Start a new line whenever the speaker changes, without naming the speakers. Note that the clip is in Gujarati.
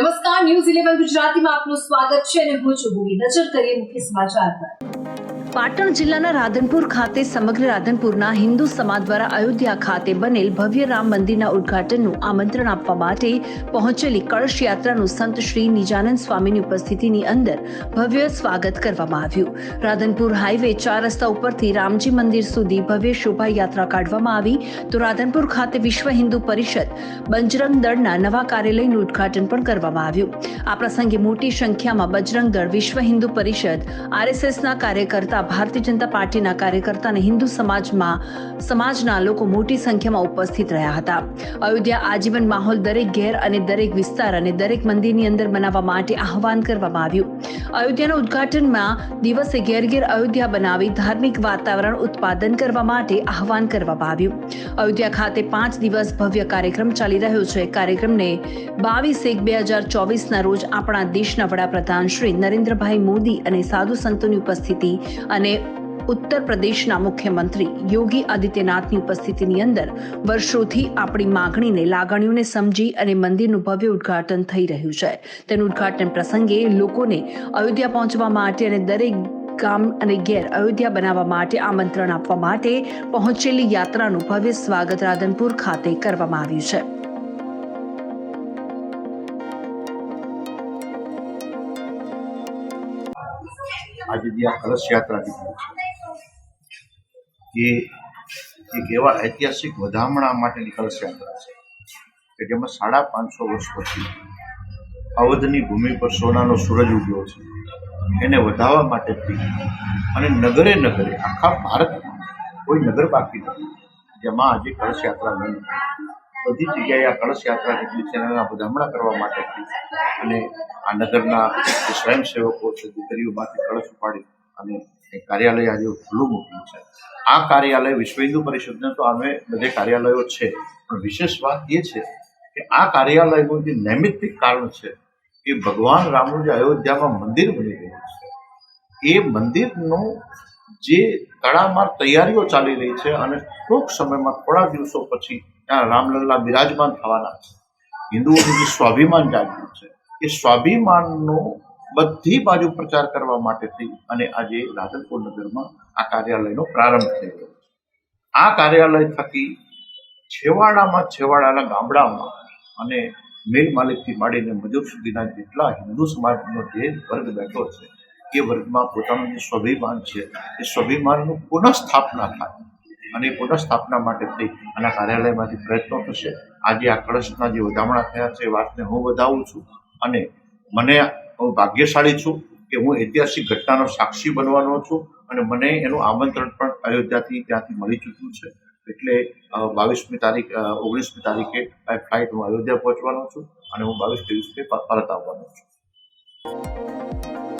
નમસ્કાર, ન્યૂઝ ઇલેવન ગુજરાતીમાં આપનું સ્વાગત છે અને હું છું ભૂમિ. નજર કરીએ મુખ્ય સમાચાર પર. પાટણ જિલ્લાના રાધનપુર ખાતે સમગ્ર રાધનપુરના હિન્દુ સમાજ દ્વારા અયોધ્યા ખાતે બનેલ ભવ્ય રામ મંદિરના ઉદ્ઘાટનનું આમંત્રણ આપવા માટે પહોંચેલી કળશ યાત્રાનું સંત શ્રી નિજાનંદ સ્વામીની ઉપસ્થિતિની અંદર ભવ્ય સ્વાગત કરવામાં આવ્યું. રાધનપુર હાઈવે ચાર રસ્તા ઉપરથી રામજી મંદિર સુધી ભવ્ય શોભાયાત્રા કાઢવામાં આવી. તો રાધનપુર ખાતે વિશ્વ હિન્દુ પરિષદ બજરંગ દળના નવા કાર્યાલયનું ઉદ્ઘાટન પણ કરવામાં આવ્યું. આ પ્રસંગે મોટી સંખ્યામાં બજરંગ દળ વિશ્વ હિન્દુ પરિષદ, આરએસએસના કાર્યકર્તા ભારતીય જનતા પાર્ટીના કાર્યકર્તા અને હિન્દુ સમાજમાં, સમાજના લોકો મોટી સંખ્યામાં ઉપસ્થિત રહ્યા હતા. અયોધ્યા આજીવન માહોલ દરેક ઘેર અને દરેક વિસ્તાર અને દરેક મંદિરની અંદર બનાવવા માટે આહવાન કરવામાં આવ્યું. અયોધ્યાના ઉદ્ઘાટનમાં દિવસે ઘેર ઘેર અયોધ્યા બનાવી ધાર્મિક વાતાવરણ ઉત્પાદન કરવા માટે આહવાન કરવામાં આવ્યું. અયોધ્યા ખાતે પાંચ દિવસ ભવ્ય કાર્યક્રમ ચાલી રહ્યો છે. કાર્યક્રમને બાવીસ એક બે હજાર ચોવીસના રોજ આપણા દેશના વડાપ્રધાન શ્રી નરેન્દ્રભાઈ મોદી અને સાધુ સંતોની ઉપસ્થિતિ અને ઉત્તર પ્રદેશના મુખ્યમંત્રી યોગી આદિત્યનાથની ઉપસ્થિતિની અંદર વર્ષોથી આપણી માગણીને, લાગણીઓને સમજી અને મંદિરનું ભવ્ય ઉદ્ઘાટન થઈ રહ્યું છે. તેનું ઉદ્ઘાટન પ્રસંગે લોકોને અયોધ્યા પહોંચવા માટે અને દરેક ગામ અને ઘેર અયોધ્યા બનાવવા માટે આમંત્રણ આપવા માટે પહોંચેલી યાત્રાનું ભવ્ય સ્વાગત રાધનપુર ખાતે કરવામાં આવ્યું છે.
આજે જે આ કળશ યાત્રા નીકળી એવા ઐતિહાસિક વધામણા માટેની કલશયાત્રા છે કે જેમાં સાડા પાંચસો વર્ષ પછી અવધની ભૂમિ પર સોનાનો સૂરજ ઉગ્યો છે. એને વધાવવા માટે અને નગરે નગરે, આખા ભારતમાં કોઈ નગર બાકી નથી. જેમાં આજે કળશ નહીં બધી જગ્યાએ આ કળશ યાત્રા અને એના વધામણા કરવા માટે અને આ નગરના સ્વયંસેવકો છે દીકરીઓમાંથી કળશ ઉપાડી અને કાર્યાલય આજે ખુલ્લું મૂક્યું છે. આ કાર્યાલય વિશ્વ હિન્દુ પરિષદને તો અમે બધે કાર્યાલયો છે. પણ વિશેષ વાત એ છે કે આ કાર્યાલયનું જે નૈમિત્તિક કારણ છે એ ભગવાન રામનું જે અયોધ્યામાં મંદિર બની ગયું છે. એ મંદિરનું જે તળામાર તૈયારીઓ ચાલી રહી છે અને ટૂંક સમયમાં થોડા દિવસો પછી ત્યાં રામલલ્લા બિરાજમાન થવાના છે. હિન્દુઓનું જે સ્વાભિમાન જાગ્યું છે, એ સ્વાભિમાનનો બધી બાજુ પ્રચાર કરવા માટે થઈ અને આજે રાધનપુર નગરમાં આ કાર્યાલયનો પ્રારંભ થઈ ગયો આ કાર્યાલય થકી છેવાડામાં છેવાડાના ગામડામાં અને મેલ માલિકથી માંડીને મજૂર સુધીના જેટલા હિન્દુ સમાજનો જે વર્ગ બેઠો છે, એ વર્ગમાં પોતાનું જે સ્વાભિમાન છે, એ સ્વાભિમાનનું પુનઃસ્થાપના થાય. અને પુનઃસ્થાપના માટે થઈ આના કાર્યાલયમાંથી પ્રયત્નો થશે. આજે આ કળશના જે વધામણા થયા છે એ વાતને હું વધાવું છું અને મને હું ભાગ્યશાળી છું કે હું ઐતિહાસિક ઘટનાનો સાક્ષી બનવાનો છું અને મને એનું આમંત્રણ પણ અયોધ્યાથી ત્યાંથી મળી ચૂક્યું છે. એટલે બાવીસમી તારીખ ઓગણીસમી તારીખે ફ્લાઇટ હું અયોધ્યા પહોંચવાનો છું અને હું બાવીસ ત્રેવીસમી પરત આવવાનો છું.